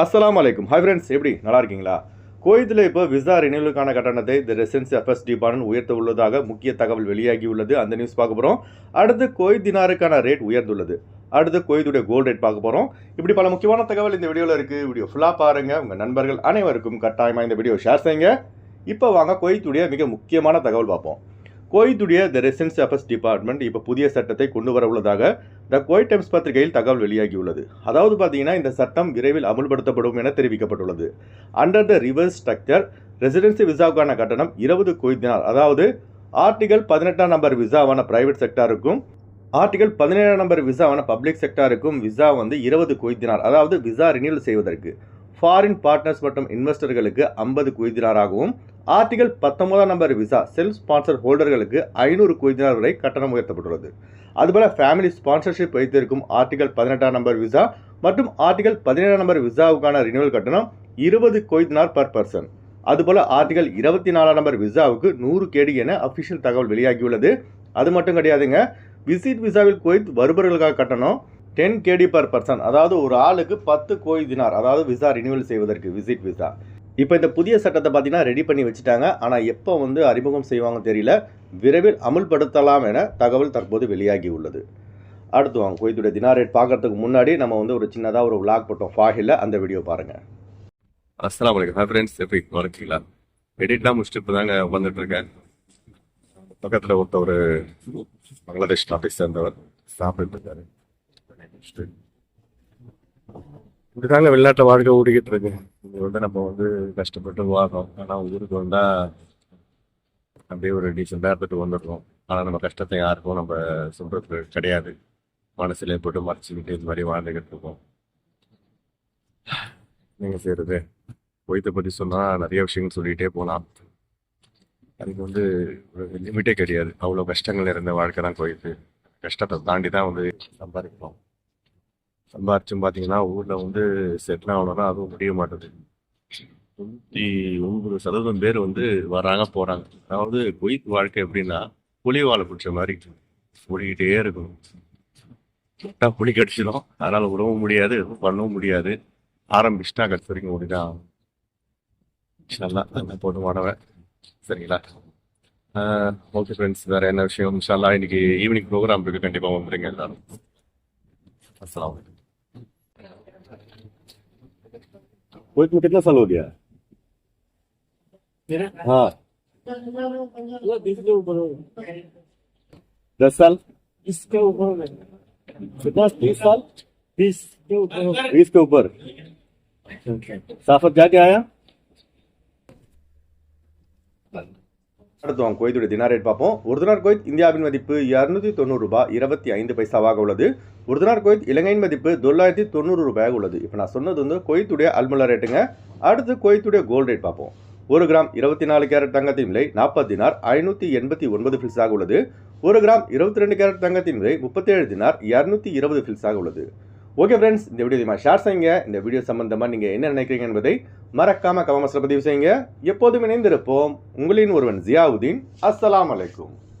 அஸ்லாம் அலைக்கும் hi friends எப்படி? நல்லா இருக்கீங்களா? கோயத்தில் இப்போ விசா ரினியூவலுக்கான கட்டணத்தை தி ரெசிடென்சி எஃப்எஸ் டிபார்ட்மெண்ட் உயர்த்த உள்ளதாக முக்கிய தகவல் வெளியாகி உள்ளது. அந்த நியூஸ் பார்க்க போகிறோம் அடுத்து கோயத் தினாருக்கான ரேட் உயர்ந்துள்ளது. அடுத்து கோயத்துடைய கோல்டு ரேட் பார்க்க போகிறோம் இப்படி பல முக்கியமான தகவல் இந்த வீடியோவில் இருக்குது வீடியோ ஃபுல்லாக பாருங்கள் உங்கள் நண்பர்கள் அனைவருக்கும் கட்டாயமாக இந்த வீடியோ ஷேர் செய்யுங்க. இப்போ வாங்க கோயத்துடைய மிக முக்கியமான தகவல் பார்ப்போம். கோயத்துடைய த ரெசிடென்சி அஃபேர்ஸ் டிபார்ட்மெண்ட் இப்போ புதிய சட்டத்தை கொண்டு வர உள்ளதாக த கோய் டைம்ஸ் பத்திரிகையில் தகவல் வெளியாகியுள்ளது. அதாவது பார்த்தீங்கன்னா இந்த சட்டம் விரைவில் அமுல்படுத்தப்படும் என தெரிவிக்கப்பட்டுள்ளது. Under the reverse structure residency விசாவுக்கான கட்டணம் இருபது குவித்தினார் அதாவது ஆர்டிகல் பதினெட்டாம் நம்பர் விசாவான பிரைவேட் செக்டாருக்கும் ஆர்டிகல் பதினேழாம் நம்பர் விசாவான பப்ளிக் செக்டாருக்கும் விசா வந்து இருபது குவித்தினார் அதாவது விசா ரினியூவல் செய்வதற்கு. ஃபாரின் பார்ட்னர்ஸ் மற்றும் இன்வெஸ்டர்களுக்கு ஐம்பது குவிதினாராகவும் ஆர்டிகல் பத்தொன்பதாம் நம்பர் விசா செல்ஃப் ஸ்பான்சர் ஹோல்டர்களுக்கு ஐநூறு குவிதினார் வரை கட்டணம் உயர்த்தப்பட்டுள்ளது. அதுபோல ஃபேமிலி ஸ்பான்சர்ஷிப் வைத்திருக்கும் ஆர்டிகல் பதினெட்டாம் நம்பர் விசா மற்றும் ஆர்டிகல் பதினேழாம் நம்பர் விசாவுக்கான ரினியூவல் கட்டணம் இருபது கொய்தினார் பர் பர்சன் அதுபோல ஆர்டிகல் இருபத்தி நாலாம் நம்பர் விசாவுக்கு நூறு கேடி என அஃபிஷியல் தகவல் வெளியாகியுள்ளது. அது மட்டும் கிடையாதுங்க விசிட் விசாவில் குவைத் வருபவர்களுக்காக கட்டணம் டென் கேடி பர் பர்சன் அதாவது ஒரு ஆளுக்கு பத்து கோயில் தினார் அதாவது விசா ரினியூவல் செய்வதற்கு விசிட் விசா இப்போ இந்த புதிய சட்டத்தை பார்த்தீங்கன்னா ரெடி பண்ணி வச்சுட்டாங்க. ஆனால் எப்போ வந்து அறிமுகம் செய்வாங்க தெரியல. விரைவில் அமுல்படுத்தலாம் என தகவல் தற்போது வெளியாகி உள்ளது. அடுத்து வாங்க குவைத்துடைய தினார் ரேட் பார்க்கறதுக்கு முன்னாடி நம்ம வந்து ஒரு சின்னதாக ஒரு விளாக் போட்டோம். ஃபாஹில் அந்த வீடியோ பாருங்கள் அஸ்லாம் வலைக்கம் ஹாய் ஃப்ரெண்ட்ஸ் எப்படி இருக்கீங்களா எடிட்லாம் முடிச்சுட்டு இப்போ தாங்க வந்துட்டு பக்கத்தில் ஒருத்த ஒரு பங்களாதேஷ் டாபிக் சேர்ந்தவர். சாப்பிட்டு இருக்காரு. இதுதாங்க இப்படிதாங்க வெளிநாட்டு வாழ்க்கை ஓடிக்கிட்டு இருக்கு இங்க வந்து நம்ம வந்து கஷ்டப்பட்டு வாழ்றோம். ஆனால் ஊருக்கு வந்தா அப்படியே ஒரு டீசெண்டாக இருந்துட்டு வந்துடுறோம். ஆனால் நம்ம கஷ்டத்தை யாருக்கும் நம்ம சொல்றது கிடையாது. மனசுல போட்டு மறைச்சிக்கிட்டு இது மாதிரி வாழ்ந்துக்கிட்டு இருக்கோம். நீங்க செய்யறது. பொய்த்தை பற்றி சொன்னால் நிறைய விஷயங்கள் சொல்லிகிட்டே போகலாம் அதுக்கு வந்து ஒரு லிமிட்டே கிடையாது. அவ்வளோ கஷ்டங்கள் இருந்த வாழ்க்கை தான் கோயித்து கஷ்டத்தை தாண்டி தான் வந்து சம்பாதிக்கிறோம். சம்பாரிச்சும் பார்த்தீங்கன்னா ஊரில் வந்து செட்டில் ஆகணும்னா அதுவும் முடிய மாட்டேது தொண்ணூற்றி ஒன்பது சதவீதம் பேர் வந்து வராங்க போகிறாங்க அதாவது குயிக் வாழ்க்கை எப்படின்னா புலி வாழை பிடிச்ச மாதிரி ஓடிக்கிட்டே இருக்கும். கரெக்டாக புலி கடிச்சிடும் அதனால் உடவும் முடியாது எதுவும் பண்ணவும் முடியாது. ஆரம்பிச்சுட்டா கடைசி வரைக்கும் ஓடிதான் நல்லா நல்லா போட்டு மாடவேன் சரிங்களா? ஓகே ஃப்ரெண்ட்ஸ் வேறு என்ன விஷயம்? இன்ஷால்லா இன்னைக்கு ஈவினிங் ப்ரோக்ராம் இருக்குது கண்டிப்பாக வந்துடுங்க எல்லாரும். அஸ்லாம் कोई में कितना साल हो गया? मेरा? हाँ। दस साल? इसके ऊपर कितना? बीस साल? बीस के ऊपर बीस के ऊपर। साफत जाके आया? அடுத்து அவங்க கோயத்துடைய தினார் ரேட் பார்ப்போம். ஒரு தினார் கோயத் இந்தியாவின் மதிப்பு இரநூத்தி தொண்ணூறு ரூபாய் இருபத்தி ஐந்து பைசாவாக உள்ளது. ஒரு தினார் கோயத் இலங்கையின் மதிப்பு தொள்ளாயிரத்தி தொண்ணூறு ரூபாயாக உள்ளது. இப்போ நான் சொன்னது வந்து கோயத்துடைய அல்முலா ரேட்டுங்க அடுத்து கோயத்துடைய கோல்ட் ரேட் பார்ப்போம். ஒரு கிராம் இருபத்தி நாலு கேரட் தங்கத்தின் விலை நாற்பது தினார் ஐநூற்றி எண்பத்தி ஒன்பது ஃபில்ஸாக உள்ளது. ஒரு கிராம் இருபத்தி ரெண்டு கேரட் தங்கத்தின் விலை முப்பத்தேழு தினார் இரநூத்தி இருபது ஃபில்ஸாக உள்ளது. ஓகே ஃப்ரெண்ட்ஸ் இந்த வீடியோ ஷேர் செய்யுங்க. இந்த வீடியோ சம்பந்தமாக நீங்கள் என்ன நினைக்கிறீங்க என்பதை மறக்காம கவமஸ்ரபதி பதிவு செய்யுங்க. எப்போதும் இணைந்திருப்போம். உங்களின் ஒருவன் ஜியாவுதீன். அஸ்லாம் அலைக்கும்.